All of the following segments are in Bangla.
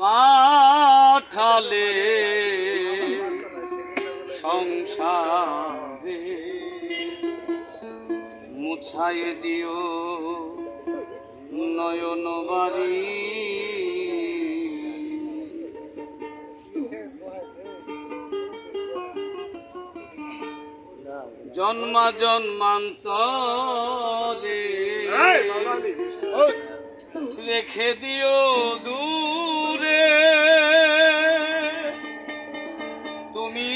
পাঠালে সংসারে মুছায়ে দিও নয়ন বাড়ি। জন্মা জন্মান্তরে রেখে দিও দূরে। তুমি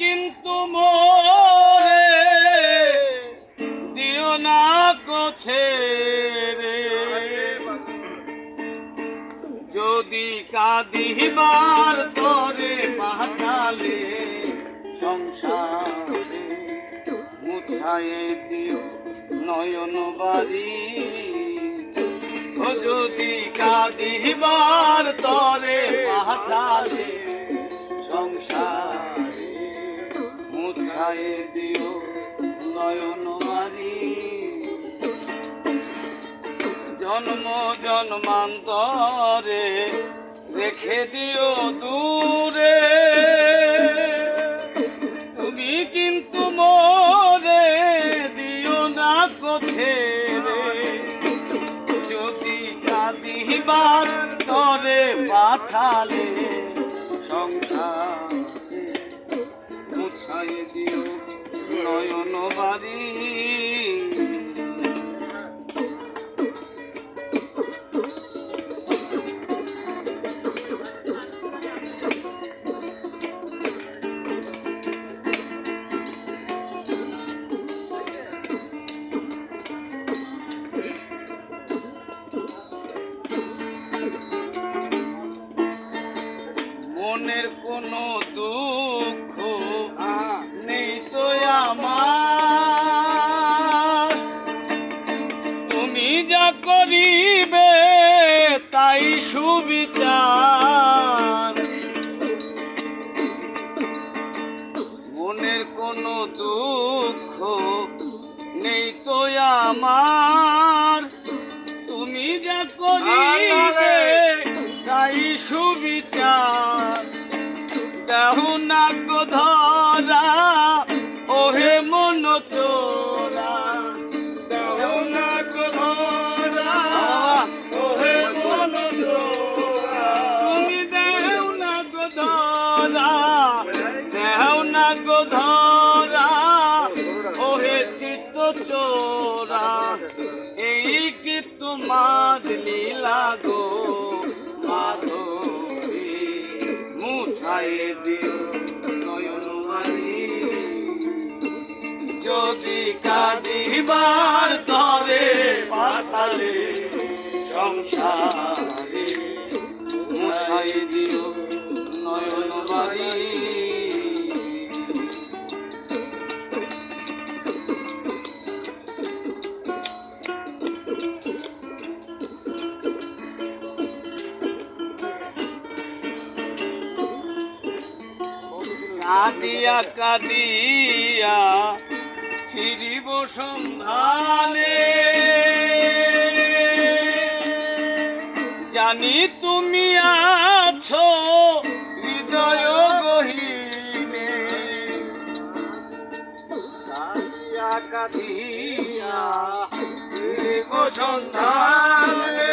কিন্তু মোরে দিও না কোছে যদি কাঁদিবার তরে পাঠালে সংসারে মুছায়ে দিও নয়ন বাড়ি যদি কাঁদিবার তরে পাঠালে সংসারে মুছায়ে দিও নয়ন বাড়ি জন্ম জন্মান্তরে রেখে দিও দূরে। পাঠালে সংসার। সুবিচার। মনের কোনো দুঃখ নেই তো আমার। তুমি যা করিবে তাই সুবিচার। দেহু না গো তোমার লীলা গো। মাধবী মুছায়ে দিও নয়ন বাড়ি যদি কাঁদিবার তরে পাঠালে সংসারে মুছাই দিও নয়ন কাঁদিয়া কাঁদিয়া ফিরিব সন্ধানে। জানি তুমি আছো হৃদয় গহীনে। কাঁদিয়া কাঁদিয়া ফিরিব সন্ধানে।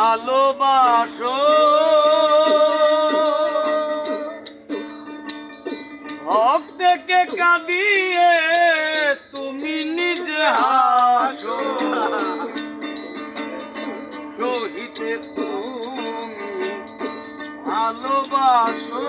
ভালোবাসো। ভক্তকে কাঁদিয়ে তুমি নিজে হাসো। সহিতে তুমি ভালোবাসো।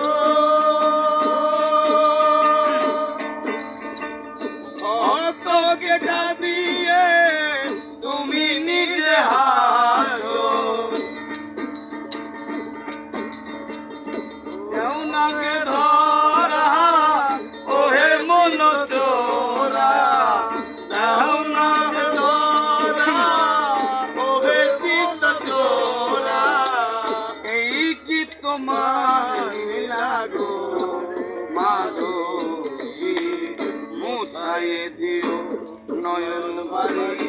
নয়ন বাড়ি